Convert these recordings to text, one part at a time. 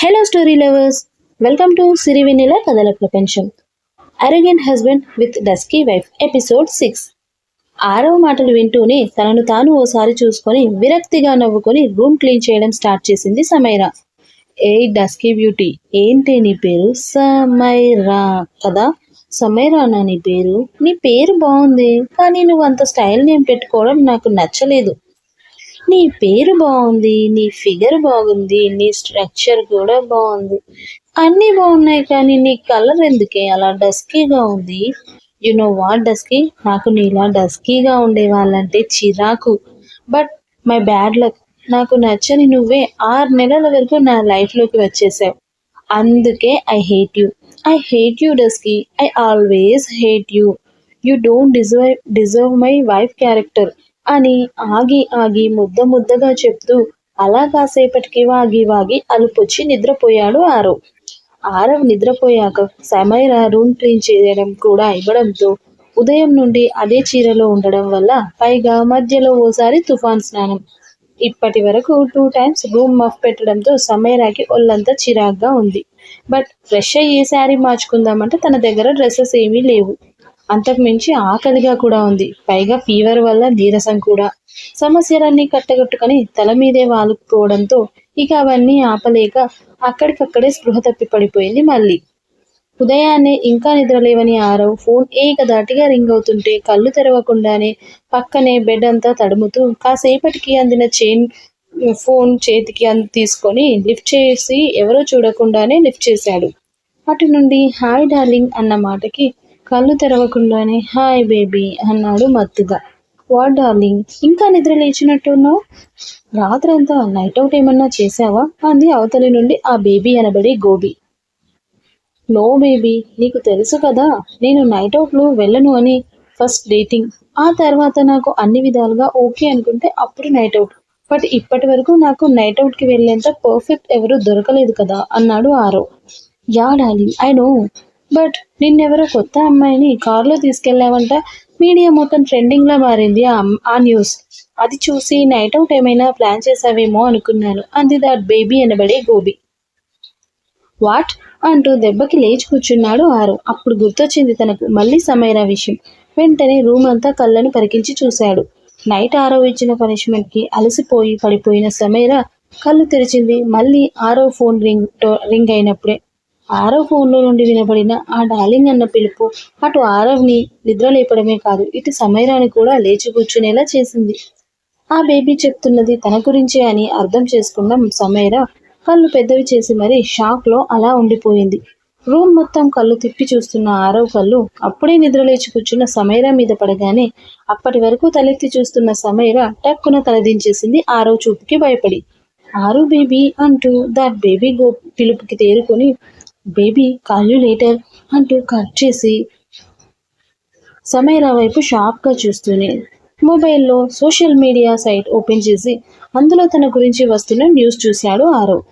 Hello story lovers welcome to సిరివినిల కథల ప్రపంచం arrogant husband with dusky wife episode six ఆరవ మాటలు వింటూనే తనను తాను ఓసారి చూసుకొని విరక్తిగా నవ్వుకొని రూమ్ క్లీన్ చేయడం స్టార్ట్ చేసింది సమైరా. ఏ డస్కీ బ్యూటీ ఏంటి నీ పేరు? సమైరా. కదా? సమైరానా నీ పేరు? నీ పేరు బాగుంది కానీ నువ్వు అంత స్టైల్ నేమ్ పెట్టుకోవడం నాకు నచ్చలేదు. నీ పేరు బాగుంది నీ ఫిగర్ బాగుంది నీ స్ట్రక్చర్ కూడా బాగుంది. అన్నీ బాగున్నాయి కానీ నీ కలర్ ఎందుకే అలా డస్కీగా ఉంది? You know what dusky? నాకు నీలా డస్కీగా ఉండే వాళ్ళంటే చిరాకు. బట్ మై బ్యాడ్ లక్ నాకు నచ్చని నువ్వే ఆరు నెలల వరకు నా లైఫ్లోకి వచ్చేసావు. అందుకే I hate you. I hate you dusky. I always hate you. You don't deserve deserve my wife character. అని ఆగి ఆగి ముద్ద ముద్దగా చెప్తూ అలా కాసేపటికి వాగి వాగి అలుపొచ్చి నిద్రపోయాడు ఆరవ్. ఆరవ్ నిద్రపోయాక సమైరా రూమ్ క్లీన్ చేయడం కూడా ఇవ్వడంతో ఉదయం నుండి అదే చీరలో ఉండడం వల్ల పైగా మధ్యలో ఓసారి తుఫాన్ స్నానం. ఇప్పటి వరకు టూ టైమ్స్ రూమ్ మఫ్ పెట్టడంతో సమైరాకి ఒళ్ళంతా చిరాగ్గా ఉంది. బట్ ఫ్రెష్ అయ్యి శారీ మార్చుకుందామంటే తన దగ్గర డ్రెస్సెస్ ఏమీ లేవు. అంతకు మించి ఆకలిగా కూడా ఉంది. పైగా ఫీవర్ వల్ల నీరసం కూడా. సమస్యలన్నీ కట్టగట్టుకొని తల మీదే వాలుకుపోవడంతో ఇక అవన్నీ ఆపలేక అక్కడికక్కడే స్పృహ తప్పి పడిపోయింది మళ్ళీ. ఉదయాన్నే ఇంకా నిద్రలేవని ఆరవ్ ఫోన్ ఏకదాటిగా రింగ్ అవుతుంటే కళ్ళు తెరవకుండానే పక్కనే బెడ్ అంతా తడుముతూ కాసేపటికి అందిన చైన్ ఫోన్ చేతికి అంది తీసుకొని లిఫ్ట్ చేసి ఎవరో చూడకుండానే లిఫ్ట్ చేశాడు. అటు నుండి హాయ్ డార్లింగ్ అన్న మాటకి కళ్ళు తెరవకుండానే హాయ్ బేబీ అన్నాడు మత్తుగా. వా డార్లింగ్ ఇంకా నిద్ర లేచినట్టున్నావు? రాత్రంతా నైట్ అవుట్ ఏమన్నా చేసావా అంది అవతలి నుండి ఆ బేబీ అనబడే గోబీ. నో బేబీ నీకు తెలుసు కదా నేను నైట్ అవుట్లు వెళ్ళను అని ఫస్ట్ డేటింగ్. ఆ తర్వాత నాకు అన్ని విధాలుగా ఓకే అనుకుంటే అప్పుడు నైట్ అవుట్. బట్ ఇప్పటి వరకు నాకు నైట్ అవుట్కి వెళ్ళేంత పర్ఫెక్ట్ ఎవరు దొరకలేదు కదా అన్నాడు Aaro. Yeah darling I know. But నిన్నెవరో కొత్త అమ్మాయిని కారులో తీసుకెళ్ళావంట మీడియా మొత్తం ట్రెండింగ్లా మారింది ఆ ఆ న్యూస్ అది చూసి నైట్ అవుట్ ఏమైనా ప్లాన్ చేసావేమో అనుకున్నాను. అంది దట్ బేబీ అనబడే గోబీ. వాట్ అంటూ దెబ్బకి లేచి కూర్చున్నాడు ఆరు. అప్పుడు గుర్తొచ్చింది తనకు మళ్ళీ సమైరా విషయం. వెంటనే రూమ్ అంతా కళ్ళను పరికించి చూశాడు. నైట్ ఆరో ఇచ్చిన పనిష్మెంట్కి అలసిపోయి పడిపోయిన సమైరా కళ్ళు తెరిచింది. మళ్ళీ ఆరో ఫోన్ రింగ్ రింగ్ అయినప్పుడే. ఆరో ఫోన్లో నుండి వినబడిన ఆ డార్లింగ్ అన్న పిలుపు. అటు ఆరవ్ని నిద్ర లేపడమే కాదు ఇటు సమైరాని కూడా లేచి కూర్చునేలా చేసింది. ఆ బేబీ చెప్తున్నది తన గురించే అని అర్థం చేసుకున్న సమయరా కళ్ళు పెద్దవి చేసి మరీ షాక్లో అలా ఉండిపోయింది. రూమ్ మొత్తం కళ్ళు తిప్పి చూస్తున్న ఆరవ్ కళ్ళు అప్పుడే నిద్ర లేచి కూర్చున్న సమయరా మీద పడగానే అప్పటి వరకు తలెత్తి చూస్తున్న సమయరా టక్కున తలదించేసింది ఆరవ్ చూపుకి భయపడి. ఆరు బేబీ అంటూ దట్ బేబీ గో పిలుపుకి తేరుకొని బేబీ కాల్ లేటర్ అంటూ కట్ చేసి సమీరా వైపు షార్ప్గా చూస్తూనే మొబైల్లో సోషల్ మీడియా సైట్ ఓపెన్ చేసి అందులో తన గురించి వస్తున్న న్యూస్ చూశాడు Aarav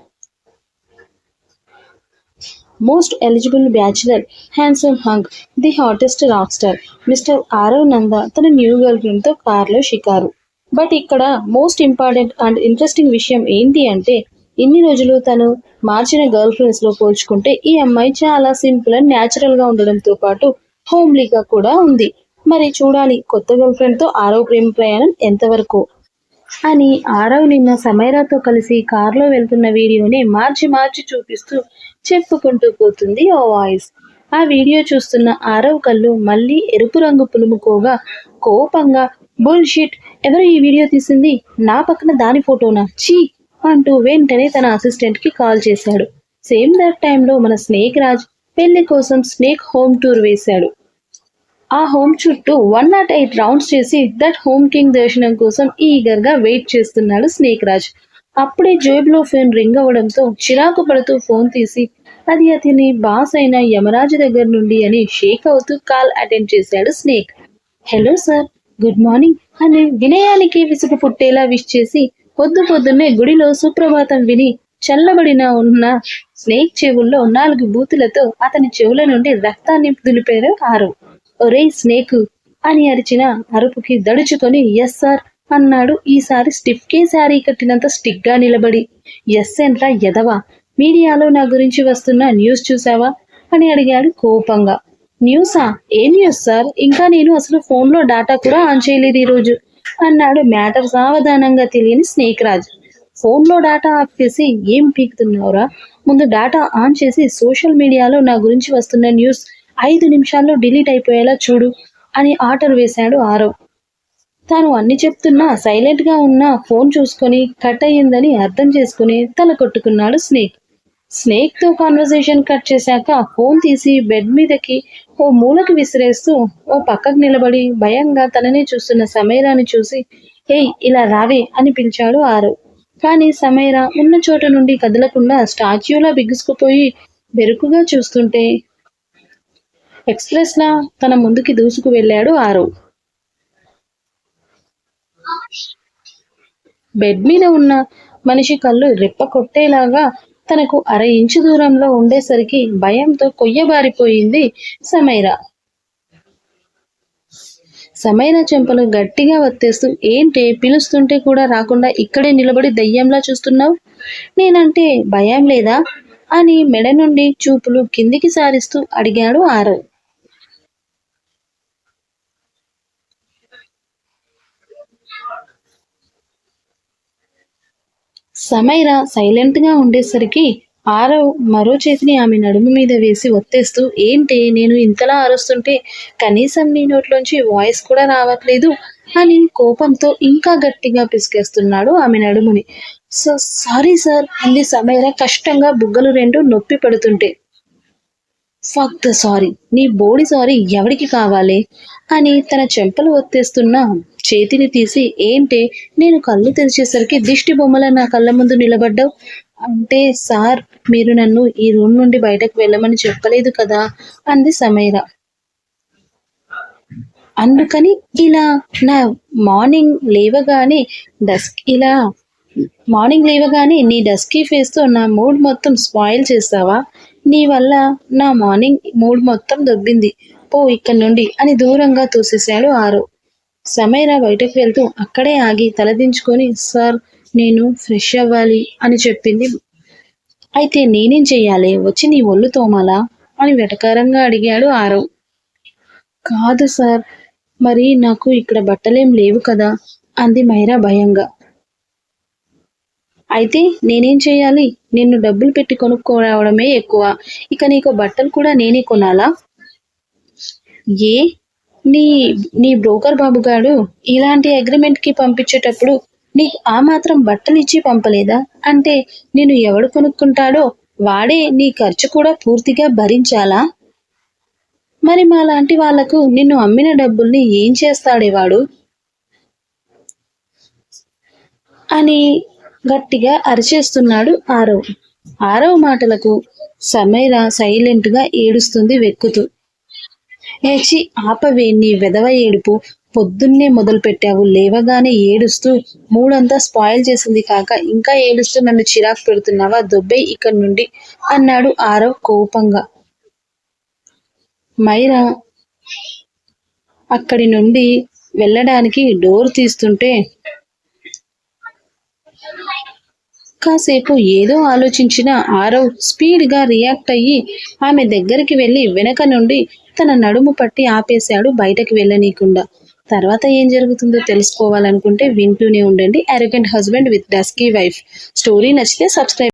most eligible bachelor handsome hunk the hottest rock star mister Aarav Nanda తన న్యూ గర్ల్ ఫ్రెండ్తో కార్లో షికారు. బట్ ఇక్కడ మోస్ట్ ఇంపార్టెంట్ అండ్ ఇంట్రెస్టింగ్ విషయం ఏంటి అంటే ఇన్ని రోజులు తను మార్చిన గర్ల్ ఫ్రెండ్స్లో పోల్చుకుంటే ఈ అమ్మాయి చాలా సింపుల్ అండ్ న్యాచురల్గా ఉండడంతో పాటు హోమ్లీగా కూడా ఉంది. మరి చూడాలి కొత్త గర్ల్ ఫ్రెండ్తో ఆరవ ప్రేమ ప్రయాణం ఎంతవరకు? అని ఆరవ్ నిన్న సమైరాతో కలిసి కారులో వెళ్తున్న వీడియోని మార్చి మార్చి చూపిస్తూ చెప్పుకుంటూ పోతుంది ఓ వాయిస్. ఆ వీడియో చూస్తున్న ఆరవ్ కళ్ళు మళ్ళీ ఎరుపు రంగు పులుముకోగా కోపంగా బుల్షిట్ ఎవరు ఈ వీడియో తీసింది? నా పక్కన దాని ఫోటోనా? చీ! అంటూ వెంటనే తన అసిస్టెంట్కి కాల్ చేశాడు. సేమ్ దట్ టైంలో మన స్నేక్ రాజ్ పెళ్ళి కోసం స్నేక్ హోమ్ టూర్ వేశాడు. ఆ హోమ్ చుట్టూ వన్ నాట్ ఎయిట్ రౌండ్స్ చేసి దట్ హోమ్ కింగ్ దర్శనం కోసం ఈగర్గా వెయిట్ చేస్తున్నాడు స్నేక్ రాజ్ అప్పుడే జేబులో ఫోన్ రింగ్ అవ్వడంతో చిరాకు పడుతూ ఫోన్ తీసి అది అతని బాస్ అయిన యమరాజు దగ్గర నుండి అని షేక్ అవుతూ కాల్ అటెండ్ చేశాడు snake. Hello sir good morning. అని వినయానికి విసుగు పుట్టేలా విష్ చేసి పొద్దు పొద్దున్నే గుడిలో సుప్రభాతం విని చల్లబడిన ఉన్న స్నేక్ చెవుల్లో నాలుగు బూతులతో అతని చెవుల నుండి రక్తాన్ని దులిపారు ఆరు. ఒరే స్నేక్! అని అరిచిన అరుపుకి దడుచుకొని ఎస్ సార్ అన్నాడు. ఈసారి స్టిఫ్ కే శారీ కట్టినంత స్టిక్గా నిలబడి ఎస్ ఎంట్రా ఎదవా మీడియాలో నా గురించి వస్తున్న న్యూస్ చూసావా అని అడిగాడు కోపంగా. న్యూసా? ఏ న్యూస్ సార్? ఇంకా నేను అసలు ఫోన్లో డాటా కూడా ఆన్ చేయలేదు ఈరోజు. అన్నాడు. మ్యాటర్ సావధానంగా తెలియని స్నేక్ రాజ్ ఫోన్లో డేటా ఆఫ్ చేసి ఏం పీకుతున్నావురా? ముందు డేటా ఆన్ చేసి సోషల్ మీడియాలో నా గురించి వస్తున్న న్యూస్ ఐదు నిమిషాల్లో డిలీట్ అయిపోయేలా చూడు అని ఆర్డర్ వేశాడు ఆరవ్. తాను అన్ని చెప్తున్నా సైలెంట్గా ఉన్న ఫోన్ చూసుకొని కట్ అయ్యిందని అర్థం చేసుకుని తల కొట్టుకున్నాడు స్నేక్. స్నేక్తో కాన్వర్సేషన్ కట్ చేశాక ఫోన్ తీసి బెడ్ మీదకి ఓ మూలకి విసిరేస్తూ ఓ పక్కకు నిలబడి భయంగా తననే చూస్తున్న సమీరాని చూసి ఏయ్ ఇలా రావే అని పిలిచాడు ఆరు. కానీ సమీరా ఉన్న చోట నుండి కదలకుండా స్టాచ్యూలా బిగుసుకుపోయి బెరుకుగా చూస్తుంటే ఎక్స్ప్రెస్ లా తన ముందుకి దూసుకు వెళ్ళాడు ఆరు. బెడ్ మీద ఉన్న మనిషి కళ్ళు రెప్ప కొట్టేలాగా తనకు అర ఇంచు దూరంలో ఉండేసరికి భయంతో కొయ్యబారిపోయింది సమైరా. సమైరా చెంపలు గట్టిగా వత్తేస్తూ ఏంటే పిలుస్తుంటే కూడా రాకుండా ఇక్కడే నిలబడి దయ్యంలా చూస్తున్నావు? నేనంటే భయం లేదా? అని మెడ నుండి చూపులు కిందికి సారిస్తూ అడిగాడు ఆరవ్ సమైర సైలెంట్గా ఉండేసరికి ఆరవ్ మరో చేతిని ఆమె నడుము మీద వేసి ఒత్తేస్తూ ఏంటి నేను ఇంతలా అరుస్తుంటే కనీసం నీ నోట్లోంచి వాయిస్ కూడా రావట్లేదు అని కోపంతో ఇంకా గట్టిగా పిసికేస్తున్నాడు ఆమె నడుముని. సో సారీ సార్ అంది సమైర కష్టంగా బుగ్గలు రెండు నొప్పి పడుతుంటే. ఫక్ ద సారీ నీ బోడి సారీ ఎవడికి కావాలి అని తన చెంపలు ఒత్తేస్తున్న చేతిని తీసి ఏంటే నేను కళ్ళు తెరిచేసరికి దిష్టి బొమ్మల నా కళ్ళ ముందు నిలబడ్డావు? అంటే సార్ మీరు నన్ను ఈ రూమ్ నుండి బయటకు వెళ్ళమని చెప్పలేదు కదా అంది సమీర. అందుకని ఇలా నా మార్నింగ్ లేవగానే డస్క్ ఇలా మార్నింగ్ లేవగానే నీ డస్కీ ఫేస్తో నా మూడ్ మొత్తం స్పాయిల్ చేస్తావా? నీ వల్ల నా మార్నింగ్ మూడ్ మొత్తం దొబ్బింది. పో ఇక్కడి నుండి అని దూరంగా తోసేశాడు ఆరు. సమైరా బయటకు వెళ్తూ అక్కడే ఆగి తలదించుకొని సార్ నేను ఫ్రెష్ అవ్వాలి అని చెప్పింది. అయితే నేనేం చెయ్యాలి? వచ్చి నీ ఒళ్ళు తోమాలా? అని వెటకారంగా అడిగాడు ఆరవ్. కాదు సార్ మరి నాకు ఇక్కడ బట్టలేం లేవు కదా అంది మైరా భయంగా. అయితే నేనేం చేయాలి నిన్ను డబ్బులు పెట్టి కొనుక్కోవడమే ఎక్కువ. ఇక నీకు బట్టలు కూడా నేనే కొనాలా? ఏ? నీ నీ బ్రోకర్ బాబుగాడు ఇలాంటి అగ్రిమెంట్కి పంపించేటప్పుడు నీకు ఆ మాత్రం బట్టలు ఇచ్చి పంపలేదా? అంటే నేను ఎవడు కొనుక్కుంటాడో వాడే నీ ఖర్చు కూడా పూర్తిగా భరించాలా? మరి మా లాంటి వాళ్ళకు నిన్ను అమ్మిన డబ్బుల్ని ఏం చేస్తాడే వాడు? అని గట్టిగా అరిచేస్తున్నాడు ఆరవ్. ఆరవ్ మాటలకు సమీర సైలెంట్గా ఏడుస్తుంది వెక్కుతూ. ఏచి ఆపవే నీ వెదవ ఏడుపు. పొద్దున్నే మొదలు పెట్టావు లేవగానే ఏడుస్తూ మూడంతా స్పాయిల్ చేసింది కాక ఇంకా ఏడుస్తూ నన్ను చిరాకు పెడుతున్నావా దొబ్బే ఇక్కడి నుండి అన్నాడు ఆరవ్ కోపంగా. మైరా అక్కడి నుండి వెళ్ళడానికి డోర్ తీస్తుంటే కాసేపు ఏదో ఆలోచించిన ఆరవ్ స్పీడ్గా రియాక్ట్ అయ్యి ఆమె దగ్గరికి వెళ్ళి వెనక నుండి తన నడుము పట్టి ఆపేశాడు బయటకు వెళ్ళనీకుండా తర్వాత ఏం జరుగుతుందో తెలుసుకోవాలనుకుంటే వింటూనే ఉండండి. Arrogant husband with dusky wife story నచ్చితే సబ్స్క్రైబ్